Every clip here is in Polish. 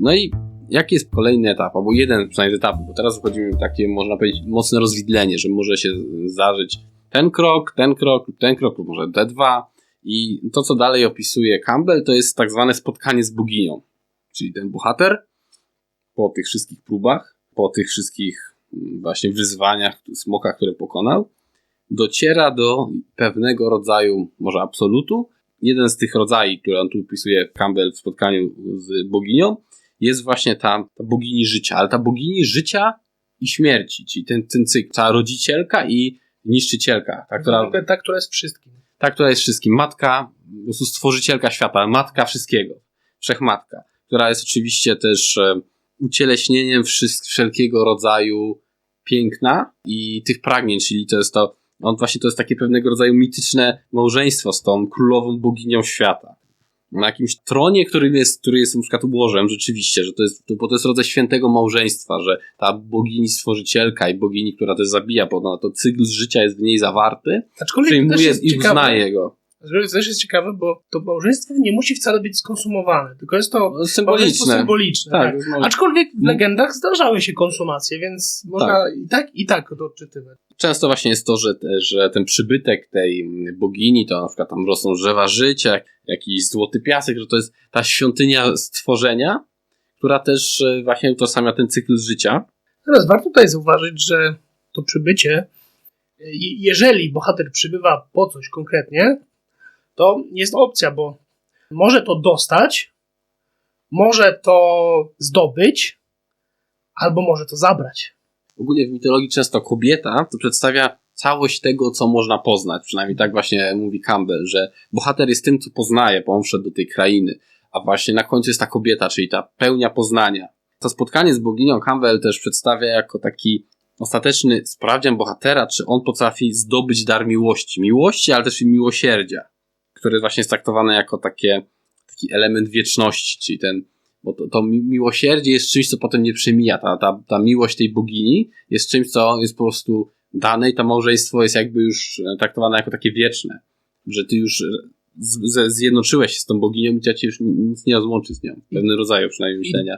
No i jaki jest kolejny etap, albo jeden przynajmniej z etapów, bo teraz wchodzimy w takie, można powiedzieć, mocne rozwidlenie, że może się zdarzyć ten krok, ten krok, ten krok, lub może D2 i to, co dalej opisuje Campbell, to jest tak zwane spotkanie z boginią, czyli ten bohater po tych wszystkich próbach, po tych wszystkich mm, właśnie wyzwaniach, smokach, które pokonał, dociera do pewnego rodzaju, może absolutu. Jeden z tych rodzajów, które on tu opisuje Campbell w spotkaniu z boginią, jest właśnie ta, ta bogini życia, ale ta bogini życia i śmierci, czyli ten, ten cykl, ta rodzicielka i niszczycielka. Ta, która, ta, ta, która jest wszystkim. Ta, która jest wszystkim. Matka, po prostu stworzycielka świata, matka wszystkiego. Wszechmatka, która jest oczywiście też e, ucieleśnieniem wszelkiego rodzaju piękna i tych pragnień, czyli to jest to, on właśnie to jest takie pewnego rodzaju mityczne małżeństwo z tą królową boginią świata na jakimś tronie, który jest, który jest na przykład łożem, rzeczywiście, że to jest, bo to jest rodzaj świętego małżeństwa, że ta bogini stworzycielka i bogini, która też zabija, bo to cykl życia jest w niej zawarty, Aczkolwiek przyjmuje i uznaje go. To też jest ciekawe, bo to małżeństwo nie musi wcale być skonsumowane, tylko jest to no, symboliczne. symboliczne tak, tak. Aczkolwiek w legendach zdarzały się konsumacje, więc można tak. i tak i tak to odczytywać. Często właśnie jest to, że, że ten przybytek tej bogini, to na przykład tam rosną drzewa życia, jakiś złoty piasek, że to jest ta świątynia stworzenia, która też e, właśnie utożsamia ten cykl życia. Teraz warto tutaj zauważyć, że to przybycie, e, jeżeli bohater przybywa po coś konkretnie, to jest opcja, bo może to dostać, może to zdobyć, albo może to zabrać. Ogólnie w mitologii często kobieta to przedstawia całość tego, co można poznać. Przynajmniej tak właśnie mówi Campbell, że bohater jest tym, co poznaje, bo on wszedł do tej krainy. A właśnie na końcu jest ta kobieta, czyli ta pełnia poznania. To spotkanie z boginią Campbell też przedstawia jako taki ostateczny sprawdzian bohatera, czy on potrafi zdobyć dar miłości. Miłości, ale też i miłosierdzia który właśnie jest traktowany jako takie, taki element wieczności, czyli ten, bo to, to miłosierdzie jest czymś, co potem nie przemija. Ta, ta, ta miłość tej bogini jest czymś, co jest po prostu dane i to małżeństwo jest jakby już traktowane jako takie wieczne, że ty już z, z, zjednoczyłeś się z tą boginią i cię już nic nie rozłączy z nią. Pewny rodzaju przynajmniej myślenia.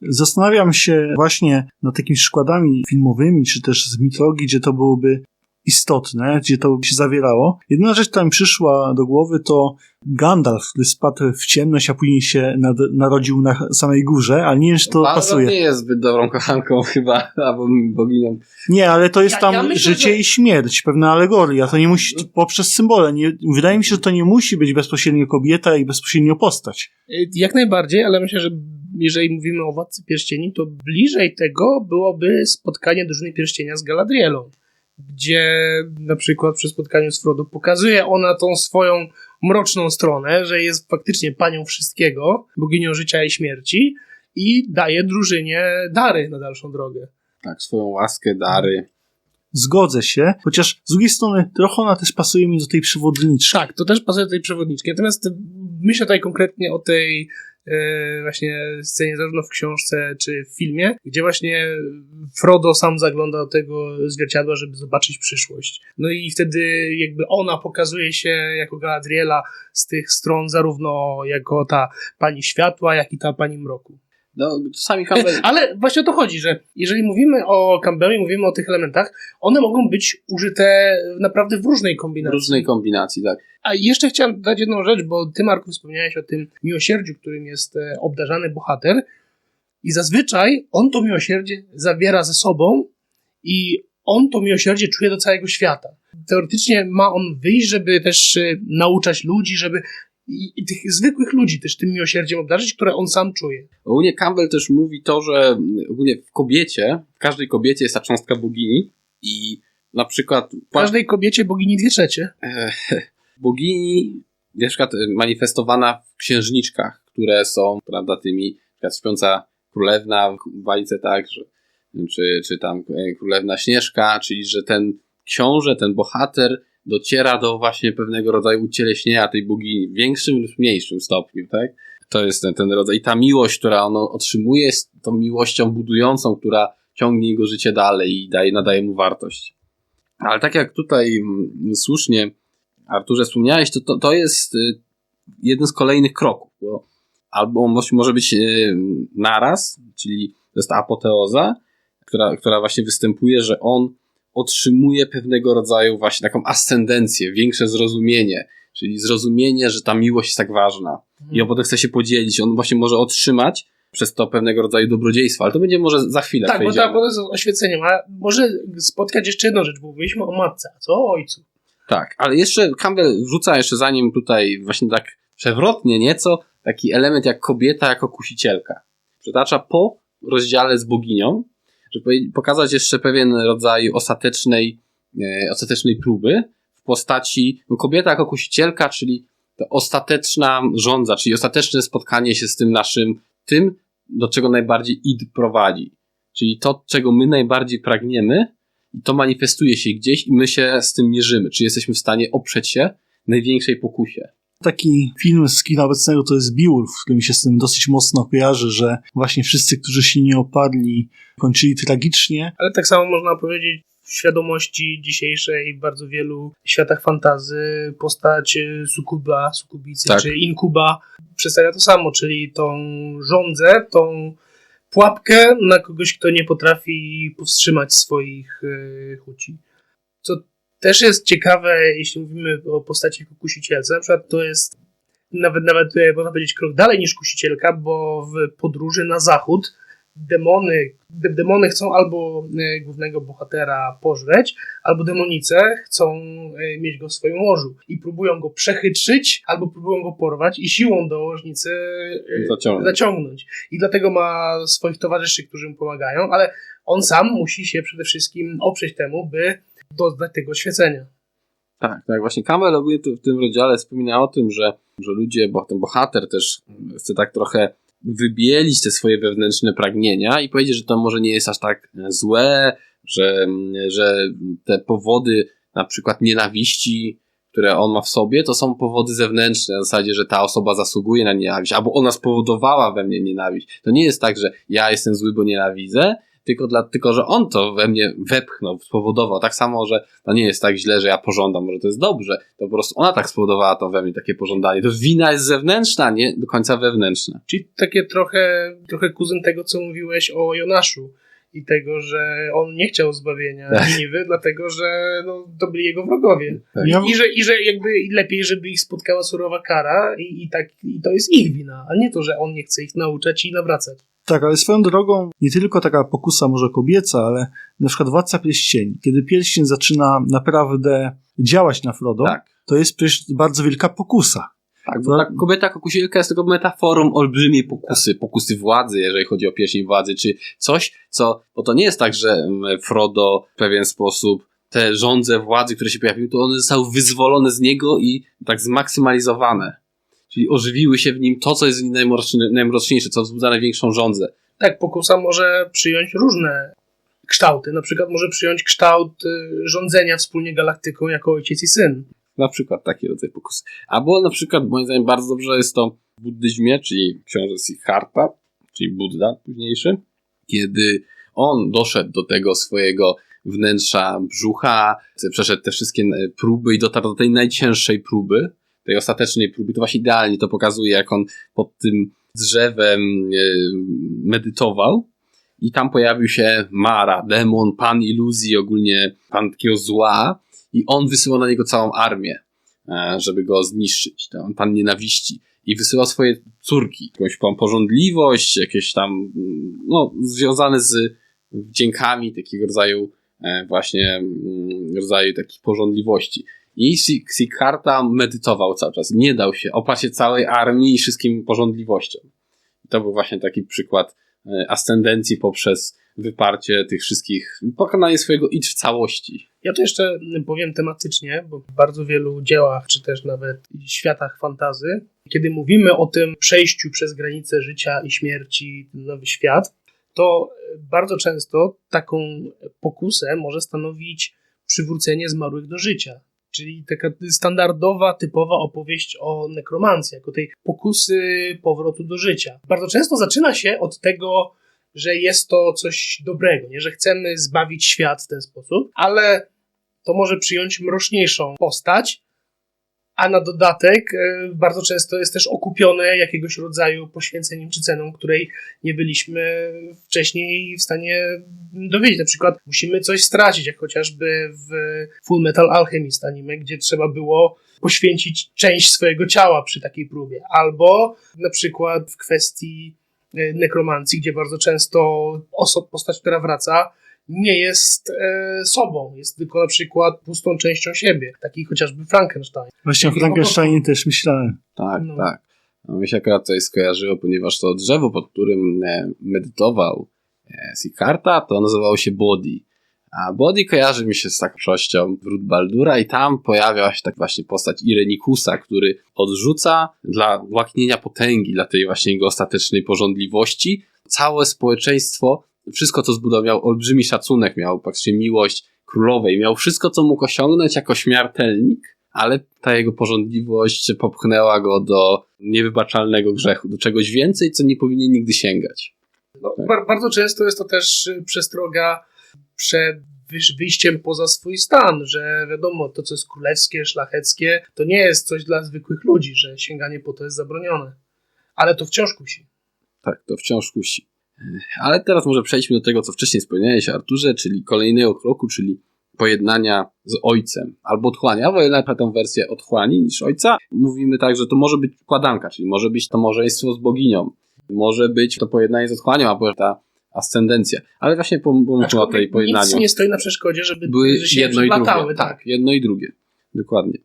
Zastanawiam się właśnie nad takimi przykładami filmowymi, czy też z mitologii, gdzie to byłoby istotne, gdzie to się zawierało. Jedyna rzecz, która mi przyszła do głowy, to Gandalf, który spadł w ciemność, a później się nad, narodził na samej górze, ale nie wiem, czy to Balrog pasuje. nie jest zbyt dobrą kochanką chyba, albo boginią. Nie, ale to jest ja, tam ja myślę, życie że... i śmierć, pewna alegoria. To nie musi, poprzez symbole. Nie, wydaje mi się, że to nie musi być bezpośrednio kobieta i bezpośrednio postać. Jak najbardziej, ale myślę, że jeżeli mówimy o Władcy Pierścieni, to bliżej tego byłoby spotkanie Drużyny Pierścienia z Galadrielą gdzie na przykład przy spotkaniu z Frodo pokazuje ona tą swoją mroczną stronę, że jest faktycznie panią wszystkiego, boginią życia i śmierci i daje drużynie dary na dalszą drogę. Tak, swoją łaskę, dary. Zgodzę się, chociaż z drugiej strony trochę ona też pasuje mi do tej przewodniczki. Tak, to też pasuje do tej przewodniczki. Natomiast myślę tutaj konkretnie o tej właśnie scenie zarówno w książce czy w filmie, gdzie właśnie Frodo sam zagląda do tego zwierciadła, żeby zobaczyć przyszłość. No i wtedy jakby ona pokazuje się jako Galadriela z tych stron zarówno jako ta pani światła, jak i ta pani mroku. No, czasami Campbell... Ale właśnie o to chodzi, że jeżeli mówimy o Campbellu mówimy o tych elementach, one mogą być użyte naprawdę w różnej kombinacji. W różnej kombinacji, tak. A jeszcze chciałem dodać jedną rzecz, bo ty, Marku, wspomniałeś o tym miłosierdziu, którym jest e, obdarzany bohater i zazwyczaj on to miłosierdzie zawiera ze sobą i on to miłosierdzie czuje do całego świata. Teoretycznie ma on wyjść, żeby też e, nauczać ludzi, żeby i, i, tych zwykłych ludzi też tym miłosierdziem obdarzyć, które on sam czuje. Ogólnie Campbell też mówi to, że ogólnie w kobiecie, w każdej kobiecie jest ta cząstka bogini i na przykład... W każdej kobiecie bogini dwie trzecie. E, bogini na przykład manifestowana w księżniczkach, które są, prawda, tymi, na śpiąca królewna w bajce, tak, że, czy, czy tam królewna Śnieżka, czyli że ten książę, ten bohater dociera do właśnie pewnego rodzaju ucieleśnienia tej bogini w większym lub mniejszym stopniu, tak? To jest ten, ten rodzaj. I ta miłość, która on otrzymuje, jest tą miłością budującą, która ciągnie jego życie dalej i daje, nadaje mu wartość. Ale tak jak tutaj mm, słusznie Arturze wspomniałeś, to, to, to jest y, jeden z kolejnych kroków, bo albo może być e, naraz, czyli to jest apoteoza, która, która właśnie występuje, że on otrzymuje pewnego rodzaju właśnie taką ascendencję, większe zrozumienie, czyli zrozumienie, że ta miłość jest tak ważna i on potem chce się podzielić, on właśnie może otrzymać przez to pewnego rodzaju dobrodziejstwo, ale to będzie może za chwilę Tak, bo ta z oświeceniem, a może spotkać jeszcze jedną rzecz, bo mówiliśmy o matce, a co o ojcu? Tak, ale jeszcze Campbell wrzuca jeszcze zanim tutaj właśnie tak przewrotnie nieco, taki element jak kobieta jako kusicielka. Przytacza po rozdziale z boginią, pokazać jeszcze pewien rodzaj ostatecznej, e, ostatecznej próby w postaci no, kobieta jako kusicielka, czyli to ostateczna rządza, czyli ostateczne spotkanie się z tym naszym, tym, do czego najbardziej id prowadzi. Czyli to, czego my najbardziej pragniemy, to manifestuje się gdzieś i my się z tym mierzymy. Czy jesteśmy w stanie oprzeć się największej pokusie. Taki film z kina obecnego to jest Beowulf, który mi się z tym dosyć mocno kojarzy, że właśnie wszyscy, którzy się nie opadli, kończyli tragicznie. Ale tak samo można powiedzieć w świadomości dzisiejszej w bardzo wielu światach fantazy postać e, sukuba, sukubicy Tak. czy inkuba przedstawia to samo, czyli tą żądzę, tą pułapkę na kogoś, kto nie potrafi powstrzymać swoich e, chuci. Co też jest ciekawe, jeśli mówimy o postaci jako kusicielce, na przykład to jest nawet, nawet można powiedzieć krok dalej niż kusicielka, bo w podróży na zachód demony, de, demony chcą albo e, głównego bohatera pożreć, albo demonice chcą e, mieć go w swoim łożu i próbują go przechytrzyć, albo próbują go porwać i siłą do łożnicy e, Zaciągnąć. zaciągnąć. I dlatego ma swoich towarzyszy, którzy mu pomagają, ale on sam musi się przede wszystkim oprzeć temu, by doznać tego świecenia. Tak, tak. Właśnie Campbell ogólnie w tym rozdziale wspomina o tym, że, że ludzie, bo ten bohater też chce tak trochę wybielić te swoje wewnętrzne pragnienia i powiedzieć, że to może nie jest aż tak złe, że, że te powody na przykład nienawiści, które on ma w sobie, to są powody zewnętrzne, na zasadzie, że ta osoba zasługuje na nienawiść, albo ona spowodowała we mnie nienawiść. To nie jest tak, że ja jestem zły, bo nienawidzę, tylko, dla, tylko że on to we mnie wepchnął, spowodował. Tak samo, że to nie jest tak źle, że ja pożądam, może to jest dobrze, to po prostu ona tak spowodowała to we mnie takie pożądanie. To wina jest zewnętrzna, nie do końca wewnętrzna. Czyli takie trochę, trochę kuzyn tego, co mówiłeś o Jonaszu i tego, że on nie chciał zbawienia Tak. Niniwy, dlatego że no, to byli jego wrogowie. Tak. I że, I że jakby lepiej, żeby ich spotkała surowa kara i, i, tak, i to jest ich wina, a nie to, że on nie chce ich nauczać i nawracać. Tak, ale swoją drogą nie tylko taka pokusa może kobieca, ale na przykład Władca Pierścieni. Kiedy pierścień zaczyna naprawdę działać na Frodo, Tak. to jest przecież bardzo wielka pokusa. Tak, bo ta kobieta kokusielka jest tylko metaforą olbrzymiej pokusy, pokusy władzy, jeżeli chodzi o pierścień władzy, czy coś, co, bo to nie jest tak, że Frodo w pewien sposób te żądze władzy, które się pojawiły, to one zostały wyzwolone z niego i tak zmaksymalizowane. Czyli ożywiły się w nim to, co jest w nim najmroczny- najmroczniejsze, co wzbudza największą żądzę. Tak, pokusa może przyjąć różne kształty. Na przykład może przyjąć kształt y, rządzenia wspólnie galaktyką jako ojciec i syn. Na przykład taki rodzaj pokusy. Albo na przykład, moim zdaniem, bardzo dobrze jest to w buddyzmie, czyli książę Siddhartha, czyli Buddha późniejszy, kiedy on doszedł do tego swojego wnętrza brzucha, przeszedł te wszystkie e, próby i dotarł do tej najcięższej próby, tej ostatecznej próby. To właśnie idealnie to pokazuje, jak on pod tym drzewem e, medytował. I tam pojawił się Mara, demon, pan iluzji, ogólnie pan takiego zła, i on wysyłał na niego całą armię, e, żeby go zniszczyć. Ten pan nienawiści. I wysyłał swoje córki, jakąś tam porządliwość, jakieś tam, mm, no, związane z wdziękami takiego rodzaju, e, właśnie, mm, rodzaju takich porządliwości. I Sik- Siddhartha medytował cały czas. Nie dał się opłacie całej armii i wszystkim porządliwościom. I to był właśnie taki przykład e, ascendencji poprzez wyparcie tych wszystkich, pokonanie swojego idź w całości. Ja to jeszcze powiem tematycznie, bo w bardzo wielu dziełach, czy też nawet światach fantazy, kiedy mówimy o tym przejściu przez granicę życia i śmierci, nowy świat, to bardzo często taką pokusę może stanowić przywrócenie zmarłych do życia. Czyli taka standardowa, typowa opowieść o nekromancji, jako tej pokusy powrotu do życia. Bardzo często zaczyna się od tego, że jest to coś dobrego, nie? że chcemy zbawić świat w ten sposób, ale to może przyjąć mroczniejszą postać, a na dodatek e, bardzo często jest też okupione jakiegoś rodzaju poświęceniem czy ceną, której nie byliśmy wcześniej w stanie dowiedzieć. Na przykład musimy coś stracić, jak chociażby w Full Metal Alchemist anime, gdzie trzeba było poświęcić część swojego ciała przy takiej próbie. Albo na przykład w kwestii e, nekromancji, gdzie bardzo często osob, postać, która wraca, nie jest e, sobą, jest tylko na przykład pustą częścią siebie, taki chociażby Frankenstein. Właśnie o Frankensteinie też myślałem. Tak, No. tak. No, mi się akurat coś skojarzyło, ponieważ to drzewo, pod którym e, medytował e, Sikarta, to nazywało się Bodhi. A Bodhi kojarzy mi się z takowością wrót Baldura i tam pojawia się tak właśnie postać Irenikusa, który odrzuca dla łaknienia potęgi, dla tej właśnie jego ostatecznej porządliwości, całe społeczeństwo, wszystko co zbudował, miał olbrzymi szacunek, miał praktycznie miłość królowej, miał wszystko co mógł osiągnąć jako śmiertelnik, ale ta jego porządliwość popchnęła go do niewybaczalnego grzechu, do czegoś więcej, co nie powinien nigdy sięgać. No, Tak. bar- bardzo często jest to też y, przestroga przed wyjściem poza swój stan, że wiadomo, to co jest królewskie, szlacheckie, to nie jest coś dla zwykłych ludzi, że sięganie po to jest zabronione. Ale to wciąż kusi. Tak, to wciąż kusi. Ale teraz może przejdźmy do tego, co wcześniej wspomniałeś, Arturze, czyli kolejnego kroku, czyli pojednania z ojcem albo otchłania, bo jednak na tę wersję otchłani niż ojca. Mówimy tak, że to może być układanka, czyli może być to małżeństwo z boginią, może być to pojednanie z otchłanią, albo ta ascendencja. Ale właśnie pomówmy o tej pojednaniu. Nic nie stoi na przeszkodzie, żeby były że się jedno i drugie. przeplatały, Tak, jedno i drugie. Dokładnie.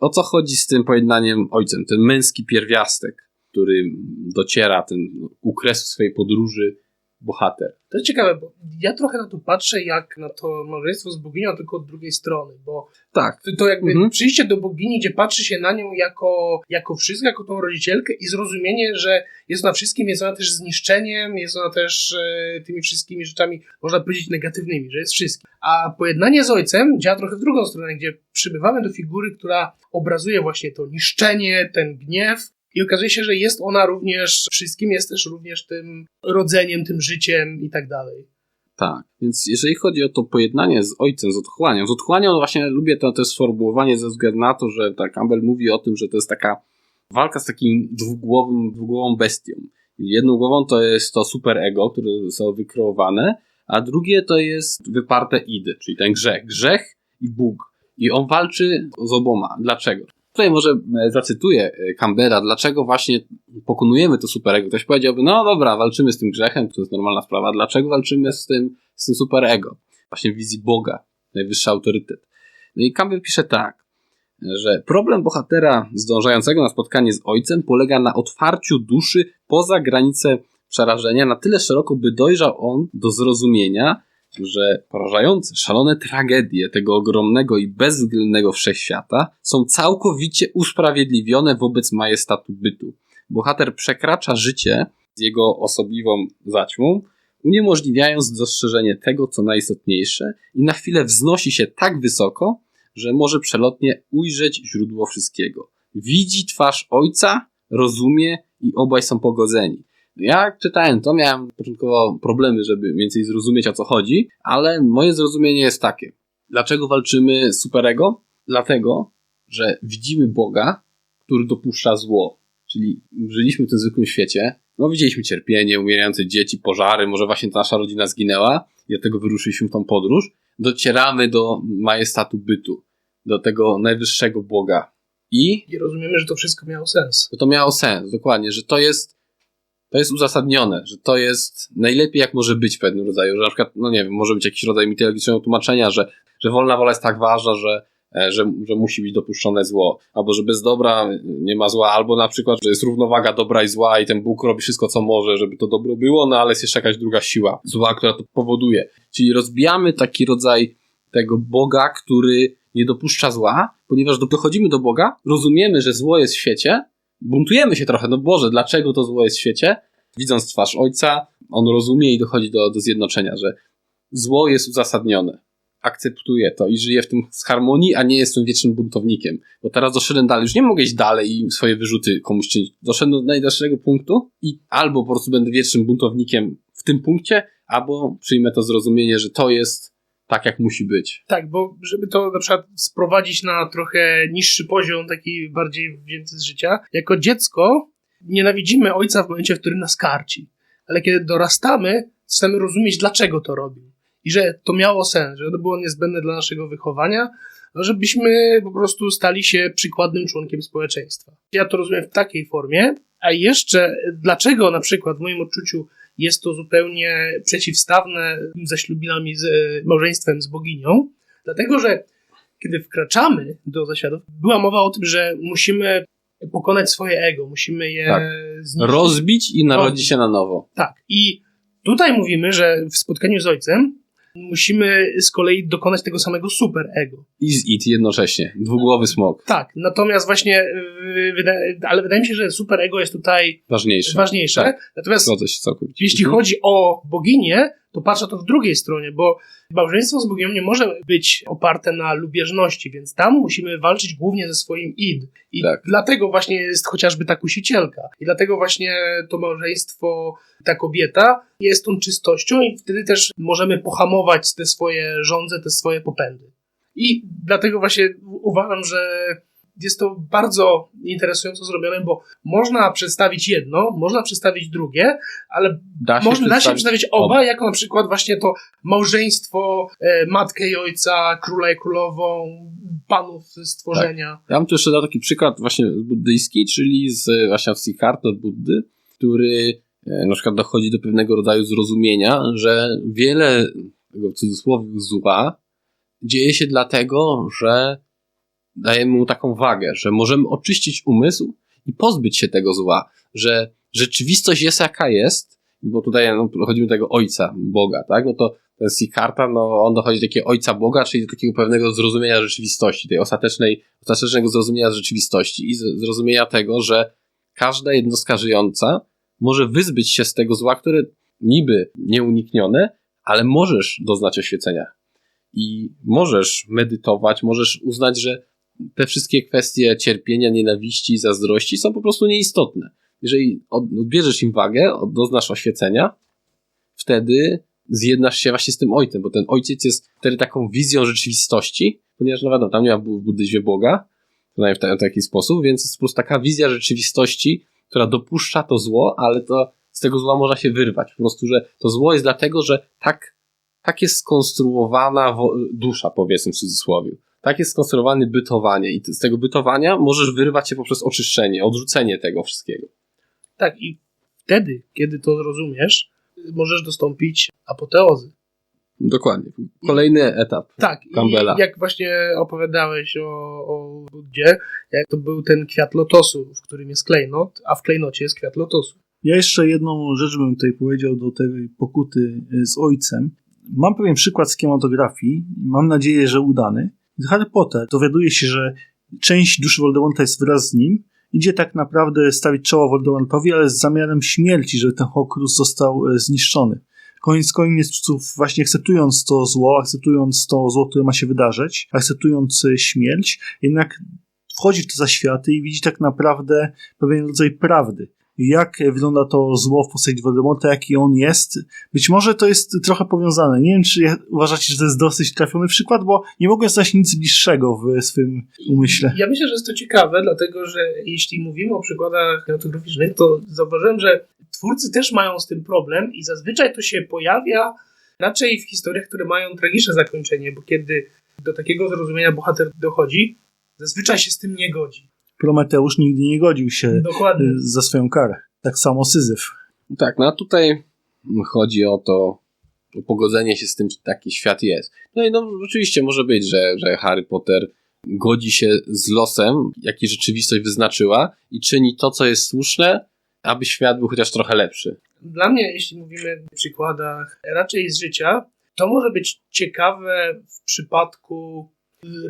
O co chodzi z tym pojednaniem ojcem? Ten męski pierwiastek, który dociera ten u kresu swojej podróży bohater. To jest ciekawe, bo ja trochę na to patrzę jak na to małżeństwo z boginią, tylko od drugiej strony, bo Tak. to, jakby Mhm. przyjście do bogini, gdzie patrzy się na nią jako, jako wszystko, jako tą rodzicielkę i zrozumienie, że jest ona wszystkim, jest ona też zniszczeniem, jest ona też e, tymi wszystkimi rzeczami, można powiedzieć, negatywnymi, że jest wszystkim. A pojednanie z ojcem działa trochę w drugą stronę, gdzie przybywamy do figury, która obrazuje właśnie to niszczenie, ten gniew, i okazuje się, że jest ona również wszystkim, jest też również tym rodzeniem, tym życiem i tak dalej. Tak, więc jeżeli chodzi o to pojednanie z ojcem, z otchłanią, z otchłanią właśnie lubię to, to sformułowanie ze względu na to, że tak Campbell mówi o tym, że to jest taka walka z takim dwugłowym, dwugłową bestią. Jedną głową to jest to superego, które zostało wykreowane, a drugie to jest wyparte id, czyli ten grzech. Grzech i Bóg. I on walczy z oboma. Dlaczego? Tutaj może e, zacytuję e, Campbella, dlaczego właśnie pokonujemy to superego. Ktoś powiedziałby, no dobra, walczymy z tym grzechem, to jest normalna sprawa. Dlaczego walczymy z tym, z tym superego? Właśnie w wizji Boga, najwyższy autorytet. No i Campbell pisze tak, że problem bohatera zdążającego na spotkanie z ojcem polega na otwarciu duszy poza granice przerażenia na tyle szeroko, by dojrzał on do zrozumienia, że porażające, szalone tragedie tego ogromnego i bezwzględnego wszechświata są całkowicie usprawiedliwione wobec majestatu bytu. Bohater przekracza życie z jego osobliwą zaćmą, uniemożliwiając dostrzeżenie tego, co najistotniejsze i na chwilę wznosi się tak wysoko, że może przelotnie ujrzeć źródło wszystkiego. Widzi twarz ojca, rozumie i obaj są pogodzeni. Ja jak czytałem to, miałem początkowo problemy, żeby więcej zrozumieć o co chodzi, ale moje zrozumienie jest takie. Dlaczego walczymy z superego? Dlatego, że widzimy Boga, który dopuszcza zło. Czyli żyliśmy w tym zwykłym świecie, no widzieliśmy cierpienie, umierające dzieci, pożary, może właśnie ta nasza rodzina zginęła i dlatego wyruszyliśmy w tą podróż. Docieramy do majestatu bytu, do tego najwyższego Boga. I I rozumiemy, że to wszystko miało sens. że to miało sens, dokładnie, że to jest, to jest uzasadnione, że to jest najlepiej jak może być w pewnym rodzaju, że na przykład, no nie wiem, może być jakiś rodzaj mitologicznego tłumaczenia, że, że wolna wola jest tak ważna, że, e, że, że musi być dopuszczone zło, albo że bez dobra nie ma zła, albo na przykład, że jest równowaga dobra i zła i ten Bóg robi wszystko, co może, żeby to dobro było, no ale jest jeszcze jakaś druga siła zła, która to powoduje. Czyli rozbijamy taki rodzaj tego Boga, który nie dopuszcza zła, ponieważ dochodzimy do Boga, rozumiemy, że zło jest w świecie, buntujemy się trochę, no Boże, dlaczego to zło jest w świecie? Widząc twarz Ojca, on rozumie i dochodzi do, do zjednoczenia, że zło jest uzasadnione. Akceptuje to i żyje w tym z harmonii, a nie jest tym wiecznym buntownikiem. Bo teraz doszedłem dalej, już nie mogę iść dalej i swoje wyrzuty komuś czynić. Doszedłem do najdalszego punktu i albo po prostu będę wiecznym buntownikiem w tym punkcie, albo przyjmę to zrozumienie, że to jest tak, jak musi być. Tak, bo żeby to na przykład sprowadzić na trochę niższy poziom, taki bardziej wzięty z życia, jako dziecko nienawidzimy ojca w momencie, w którym nas karci. Ale kiedy dorastamy, chcemy rozumieć, dlaczego to robił. I że to miało sens, że to było niezbędne dla naszego wychowania, żebyśmy po prostu stali się przykładnym członkiem społeczeństwa. Ja to rozumiem w takiej formie, a jeszcze dlaczego na przykład w moim odczuciu jest to zupełnie przeciwstawne ze ślubinami, z małżeństwem z boginią, dlatego że kiedy wkraczamy do zaświatów, była mowa o tym, że musimy pokonać swoje ego, musimy je Tak. Rozbić i narodzić się na nowo. Tak. I tutaj mówimy, że w spotkaniu z ojcem musimy z kolei dokonać tego samego super ego. I z it jednocześnie. Dwugłowy smok. Tak, natomiast właśnie, wyda- ale wydaje mi się, że super ego jest tutaj Ważniejsze. ważniejsze. Tak. Natomiast jeśli Mhm. chodzi o boginię, to patrzę to w drugiej stronie, bo małżeństwo z boginią nie może być oparte na lubieżności, więc tam musimy walczyć głównie ze swoim id. I Tak. dlatego właśnie jest chociażby ta kusicielka. I dlatego właśnie to małżeństwo, ta kobieta jest tą czystością i wtedy też możemy pohamować te swoje żądze, te swoje popędy. I dlatego właśnie uważam, że jest to bardzo interesująco zrobione, bo można przedstawić jedno, można przedstawić drugie, ale Da się można da się przedstawić- przedstawić oba, jako na przykład właśnie to małżeństwo, e, matkę i ojca, króla i królową, panów stworzenia. Ja bym tu jeszcze dał taki przykład właśnie buddyjski, czyli z właśnie od Siddhartha Buddy, który e, na przykład dochodzi do pewnego rodzaju zrozumienia, że wiele tego w cudzysłowie zła dzieje się dlatego, że dajemy mu taką wagę, że możemy oczyścić umysł i pozbyć się tego zła, że rzeczywistość jest jaka jest, bo tutaj no, dochodzimy do tego ojca, Boga, tak? No to ten Siddhartha, no on dochodzi do takiego ojca Boga, czyli do takiego pewnego zrozumienia rzeczywistości, tej ostatecznej, ostatecznego zrozumienia rzeczywistości i zrozumienia tego, że każda jednostka żyjąca może wyzbyć się z tego zła, które niby nieuniknione, ale możesz doznać oświecenia. I możesz medytować, możesz uznać, że te wszystkie kwestie cierpienia, nienawiści, zazdrości są po prostu nieistotne. Jeżeli od- odbierzesz im wagę, doznasz oświecenia, wtedy zjednasz się właśnie z tym ojcem, bo ten ojciec jest wtedy taką wizją rzeczywistości, ponieważ no wiadomo, tam nie ma w buddyzmie Boga, przynajmniej w, w taki sposób, więc jest po prostu taka wizja rzeczywistości, która dopuszcza to zło, ale to z tego zła można się wyrwać. Po prostu, że to zło jest dlatego, że tak, tak jest skonstruowana dusza, powiedzmy w cudzysłowie. Tak jest skonstruowane bytowanie i z tego bytowania możesz wyrwać się poprzez oczyszczenie, odrzucenie tego wszystkiego. Tak, i wtedy, kiedy to zrozumiesz, możesz dostąpić apoteozy. Dokładnie. Kolejny etap. Tak, Campbella. i jak właśnie opowiadałeś o, o Buddzie, jak to był ten kwiat lotosu, w którym jest klejnot, a w klejnocie jest kwiat lotosu. Ja jeszcze jedną rzecz bym tutaj powiedział do tej pokuty y, z ojcem. Mam pewien przykład z kinematografii, mam nadzieję, że udany. Harry Potter dowiaduje się, że część duszy Voldemorta jest wraz z nim, idzie tak naprawdę stawić czoło Voldemortowi, ale z zamiarem śmierci, żeby ten Horcrux został e, zniszczony. Koniec końców, właśnie akceptując to zło, akceptując to zło, które ma się wydarzyć, akceptując e, śmierć, jednak wchodzi w te zaświaty i widzi tak naprawdę pewien rodzaj prawdy jak wygląda to zło w postaci Voldemorta, jaki on jest. Być może to jest trochę powiązane. Nie wiem, czy uważacie, że to jest dosyć trafiony przykład, bo nie mogłem znaleźć nic bliższego w swym umyśle. Ja myślę, że jest to ciekawe, dlatego że jeśli mówimy o przykładach kinematograficznych, to zauważyłem, że twórcy też mają z tym problem i zazwyczaj to się pojawia raczej w historiach, które mają tragiczne zakończenie, bo kiedy do takiego zrozumienia bohater dochodzi, zazwyczaj się z tym nie godzi. Prometeusz nigdy nie godził się Dokładnie. y, za swoją karę. Tak samo Syzyf. Tak, no a tutaj chodzi o to, o pogodzenie się z tym, czy taki świat jest. No i no, oczywiście może być, że, że Harry Potter godzi się z losem, jaki rzeczywistość wyznaczyła i czyni to, co jest słuszne, aby świat był chociaż trochę lepszy. Dla mnie, jeśli mówimy o przykładach raczej z życia, to może być ciekawe w przypadku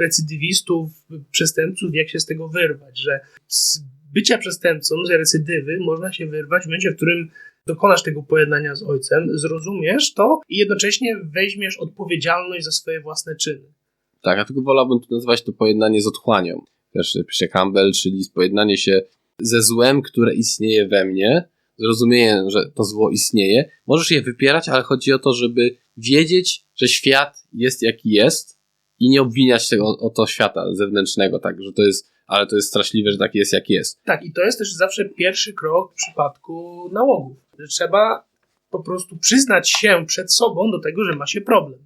recydywistów, przestępców, jak się z tego wyrwać, że z bycia przestępcą, z recydywy można się wyrwać w momencie, w którym dokonasz tego pojednania z ojcem, zrozumiesz to i jednocześnie weźmiesz odpowiedzialność za swoje własne czyny. Tak, ja tylko wolałbym tu nazywać to pojednanie z otchłanią. Też pisze Campbell, czyli pojednanie się ze złem, które istnieje we mnie, zrozumienie, że to zło istnieje. Możesz je wypierać, ale chodzi o to, żeby wiedzieć, że świat jest jaki jest i nie obwiniać tego o, o to świata zewnętrznego, tak, że to jest, ale to jest straszliwe, że tak jest jak jest. Tak, i to jest też zawsze pierwszy krok w przypadku nałogów. Że trzeba po prostu przyznać się przed sobą do tego, że ma się problem.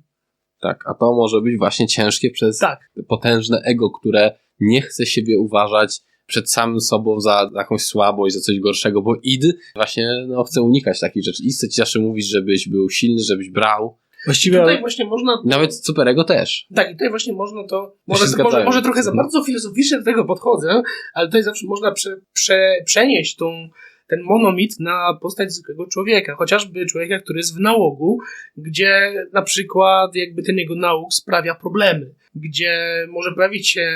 Tak, a to może być właśnie ciężkie przez Tak, potężne ego, które nie chce siebie uważać przed samym sobą za jakąś słabość, za coś gorszego, bo id właśnie no, chce unikać takich rzeczy. I chce ci zawsze mówić, żebyś był silny, żebyś brał. Właściwie tutaj właśnie można... Nawet superego też. Tak, i tutaj właśnie można to. Może, może, może trochę za bardzo filozoficznie do tego podchodzę, ale tutaj zawsze można prze, prze, przenieść tą, ten monomit na postać zwykłego człowieka. Chociażby człowieka, który jest w nałogu, gdzie na przykład jakby ten jego nałóg sprawia problemy, gdzie może pojawić się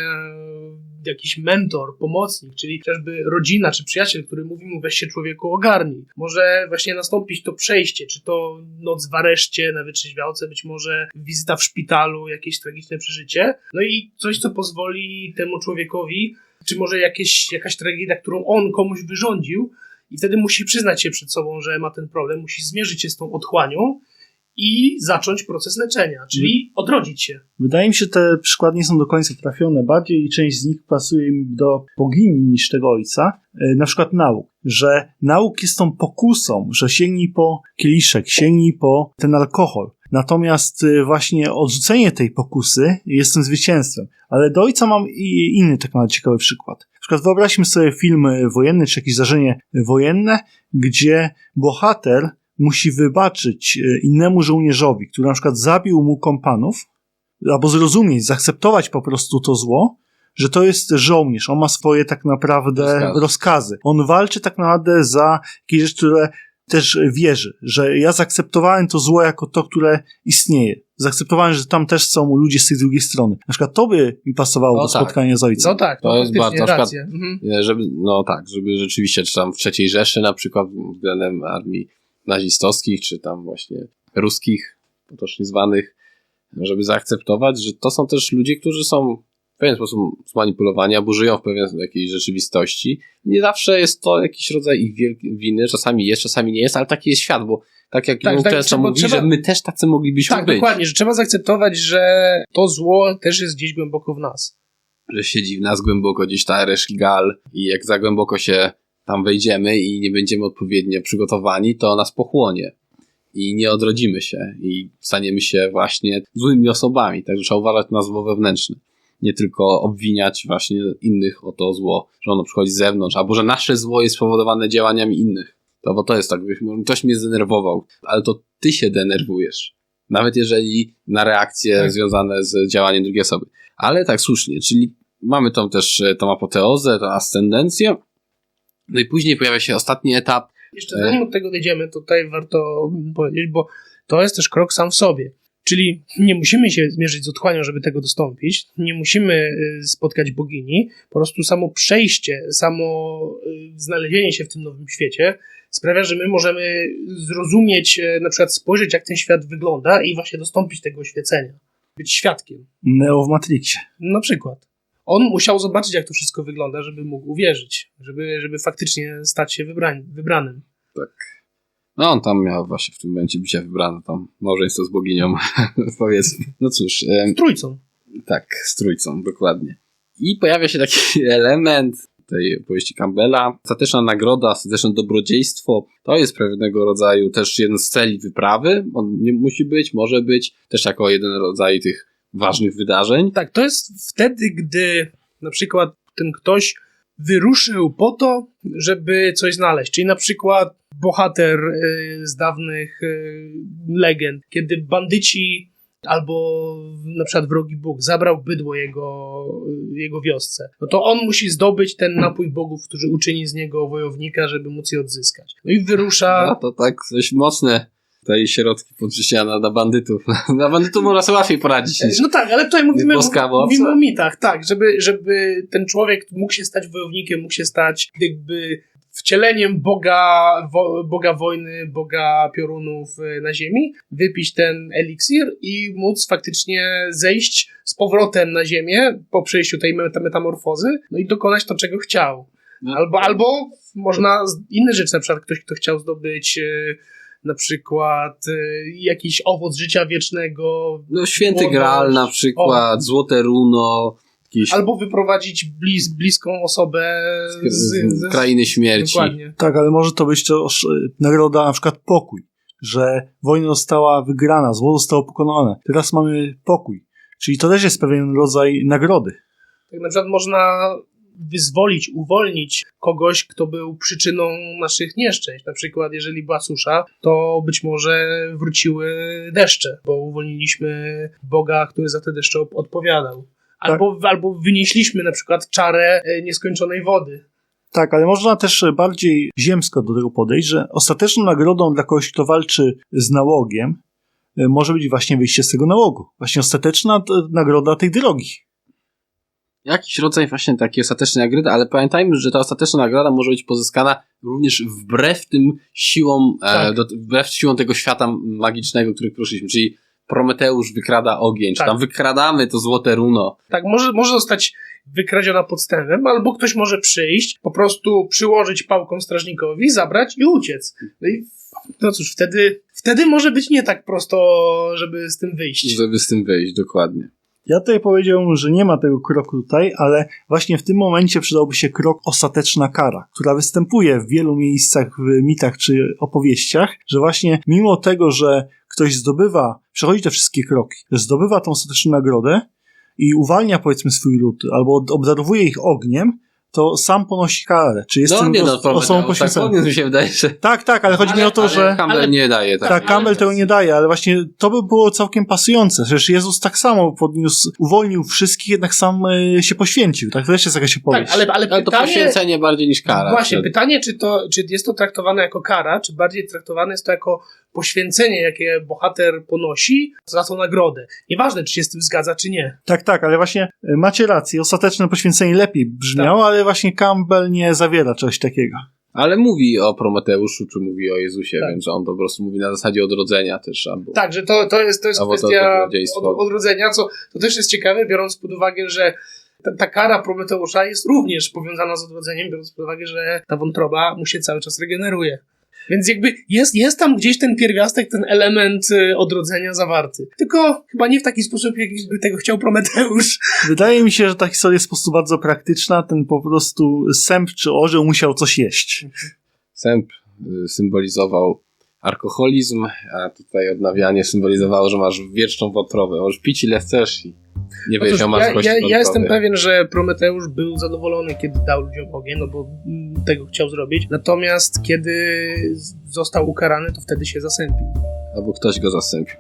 jakiś mentor, pomocnik, czyli chociażby rodzina czy przyjaciel, który mówi mu weź się człowieku ogarnij. Może właśnie nastąpić to przejście, czy to noc w areszcie na wytrzeźwiałce, być może wizyta w szpitalu, jakieś tragiczne przeżycie. No i coś, co pozwoli temu człowiekowi, czy może jakieś, jakaś tragedia, którą on komuś wyrządził i wtedy musi przyznać się przed sobą, że ma ten problem, musi zmierzyć się z tą otchłanią i zacząć proces leczenia, czyli odrodzić się. Wydaje mi się, że te przykłady nie są do końca trafione. Bardziej część z nich pasuje mi do bogini niż tego ojca. E, Na przykład nauk. Że nauk jest tą pokusą, że sięgnij po kieliszek, sięgnij po ten alkohol. Natomiast e, właśnie odrzucenie tej pokusy jest tym zwycięstwem. Ale do ojca mam i inny tak naprawdę ciekawy przykład. Na przykład wyobraźmy sobie film wojenny, czy jakieś zdarzenie wojenne, gdzie bohater musi wybaczyć e, innemu żołnierzowi, który na przykład zabił mu kompanów, albo zrozumieć, zaakceptować po prostu to zło, że to jest żołnierz, on ma swoje tak naprawdę Rozkazy. rozkazy. On walczy tak naprawdę za jakieś rzeczy, które też wierzy, że ja zaakceptowałem to zło jako to, które istnieje. Zaakceptowałem, że tam też są ludzie z tej drugiej strony. Na przykład to by mi pasowało No do tak. spotkania z ojcem. No tak, To to, jest faktycznie bardzo- na przykład- rację. Mhm. E, Żeby, no tak, żeby rzeczywiście, czy tam w III Rzeszy na przykład względem armii nazistowskich, czy tam właśnie ruskich, potocznie zwanych, żeby zaakceptować, że to są też ludzie, którzy są w pewien sposób zmanipulowani, albo żyją w pewien jakiejś rzeczywistości. Nie zawsze jest to jakiś rodzaj ich winy, czasami jest, czasami nie jest, ale taki jest świat, bo tak jak Tak, tak, tak, często mówi, trzeba- że my też tacy moglibyśmy Tak, być. dokładnie, że trzeba zaakceptować, że to zło też jest gdzieś głęboko w nas. że siedzi w nas głęboko gdzieś ta Ereshkigal i jak za głęboko się tam wejdziemy i nie będziemy odpowiednio przygotowani, to nas pochłonie i nie odrodzimy się i staniemy się właśnie złymi osobami, także trzeba uważać na zło wewnętrzne. Nie tylko obwiniać właśnie innych o to zło, że ono przychodzi z zewnątrz, albo że nasze zło jest spowodowane działaniami innych. To, bo to jest tak, ktoś mnie zdenerwował, ale to ty się denerwujesz. Nawet jeżeli na reakcje Tak. związane z działaniem drugiej osoby. Ale tak słusznie, czyli mamy tą też e, tą apoteozę, tą ascendencję. No i później pojawia się ostatni etap. Jeszcze zanim od tego dojdziemy, to tutaj warto powiedzieć, bo to jest też krok sam w sobie. Czyli nie musimy się zmierzyć z otchłanią, żeby tego dostąpić, nie musimy y, spotkać bogini, po prostu samo przejście, samo y, znalezienie się w tym nowym świecie sprawia, że my możemy zrozumieć, y, na przykład spojrzeć, jak ten świat wygląda i właśnie dostąpić tego oświecenia, być świadkiem. Neo w Matrixie. Na przykład. On musiał zobaczyć, jak to wszystko wygląda, żeby mógł uwierzyć, żeby, żeby faktycznie stać się wybrań, wybranym. No on tam miał właśnie w tym momencie bycia wybrany, tam małżeństwo z boginią, powiedzmy. No cóż, em, Trójcą. tak, z trójcą, dokładnie. I pojawia się taki element tej opowieści Campbella. Ostateczna nagroda, ostateczne dobrodziejstwo, to jest pewnego rodzaju też jeden z celi wyprawy. On nie musi być, może być, też jako jeden rodzaj tych ważnych wydarzeń. Tak, to jest wtedy, gdy na przykład ten ktoś wyruszył po to, żeby coś znaleźć. Czyli na przykład bohater y, z dawnych y, legend, kiedy bandyci albo na przykład wrogi Bóg zabrał bydło jego, y, jego wiosce, no to on musi zdobyć ten napój bogów, który uczyni z niego wojownika, żeby móc je odzyskać. No i wyrusza... A to tak dość mocne. Tutaj środki podrzucenia na, bandytów. Na bandytów można sobie łatwiej poradzić niż No tak, ale tutaj mówimy, boska mówimy o mitach, tak, żeby, żeby ten człowiek mógł się stać wojownikiem, mógł się stać jakby wcieleniem Boga, wo, Boga wojny, Boga piorunów y, na ziemi, wypić ten eliksir i móc faktycznie zejść z powrotem na ziemię po przejściu tej meta- metamorfozy, no i dokonać to, czego chciał. No. Albo, albo można inne rzeczy, na przykład ktoś, kto chciał zdobyć y, na przykład y, jakiś owoc życia wiecznego, No, święty Młodość. Graal na przykład, Złote Runo, jakieś albo wyprowadzić blis, bliską osobę z, z, z, krainy śmierci. Dokładnie. Tak, ale może to być też nagroda na przykład pokój, że wojna została wygrana, zło zostało pokonane. Teraz mamy pokój. Czyli to też jest pewien rodzaj nagrody. Tak na przykład można wyzwolić, uwolnić kogoś, kto był przyczyną naszych nieszczęść. Na przykład, jeżeli była susza, to być może wróciły deszcze, bo uwolniliśmy Boga, który za te deszcze odpowiadał. Albo, albo wynieśliśmy na przykład czarę e, nieskończonej wody. Tak, ale można też bardziej ziemsko do tego podejść, że ostateczną nagrodą dla kogoś, kto walczy z nałogiem, e, może być właśnie wyjście z tego nałogu. Właśnie ostateczna e, nagroda tej drogi. Jakiś rodzaj właśnie takiej ostatecznej nagrody, ale pamiętajmy, że ta ostateczna nagroda może być pozyskana również wbrew tym siłom, e, Tak. do, wbrew siłom tego świata magicznego, który poruszyliśmy, czyli Prometeusz wykrada ogień, czy Tak. tam wykradamy to złote runo. Tak, może, może zostać wykradziona podstępem, albo ktoś może przyjść, po prostu przyłożyć pałką strażnikowi, zabrać i uciec. No i no cóż, wtedy, wtedy może być nie tak prosto, żeby z tym wyjść. żeby z tym wyjść, dokładnie. Ja tutaj powiedziałbym, że nie ma tego kroku tutaj, ale właśnie w tym momencie przydałby się krok ostateczna kara, która występuje w wielu miejscach w mitach czy opowieściach, że właśnie mimo tego, że ktoś zdobywa, przechodzi te wszystkie kroki, zdobywa tą ostateczną nagrodę i uwalnia powiedzmy swój lud, albo obdarowuje ich ogniem, to sam ponosi karę. Czy jest No nie no, os- osobą tak poświęconą. powiem, mi się wydaje, że Tak, tak, ale chodzi mi Ale- o to, ale że... Campbell ale- nie daje tak. Tak, Campbell tego nie daje, ale właśnie to by było całkiem pasujące. Przecież Jezus tak samo podniósł, uwolnił wszystkich, jednak sam e, się poświęcił. Tak, to też jest jakaś opowieść. Tak, ale, ale Ale to pytanie... poświęcenie bardziej niż kara. Właśnie, pytanie, czy, to, czy jest to traktowane jako kara, czy bardziej traktowane jest to jako poświęcenie, jakie bohater ponosi za tą nagrodę. Nieważne, czy się z tym zgadza, czy nie. Tak, tak, ale właśnie e, macie rację, ostateczne poświęcenie lepiej brzmiało, Tak. ale właśnie Campbell nie zawiera czegoś takiego. Ale mówi o Prometeuszu, czy mówi o Jezusie, Tak. więc on po prostu mówi na zasadzie odrodzenia też. Albo... Tak, że to, to jest, to jest to kwestia od, odrodzenia, co to też jest ciekawe, biorąc pod uwagę, że ta, ta kara Prometeusza jest również powiązana z odrodzeniem, biorąc pod uwagę, że ta wątroba mu się cały czas regeneruje. Więc jakby jest, jest tam gdzieś ten pierwiastek, ten element y, odrodzenia zawarty. Tylko chyba nie w taki sposób, jakby tego chciał Prometeusz. Wydaje mi się, że ta historia jest po prostu bardzo praktyczna, ten po prostu sęp czy orzeł musiał coś jeść. Sęp y, symbolizował alkoholizm, a tutaj odnawianie symbolizowało, że masz wieczną wątrobę. Możesz pić ile chcesz i nie Otóż będziesz miał ja, ja, ja jestem pewien, że Prometeusz był zadowolony, kiedy dał ludziom ogień, no bo mm, tego chciał zrobić. Natomiast kiedy został ukarany, to wtedy się zasępił. Albo ktoś go zasępił.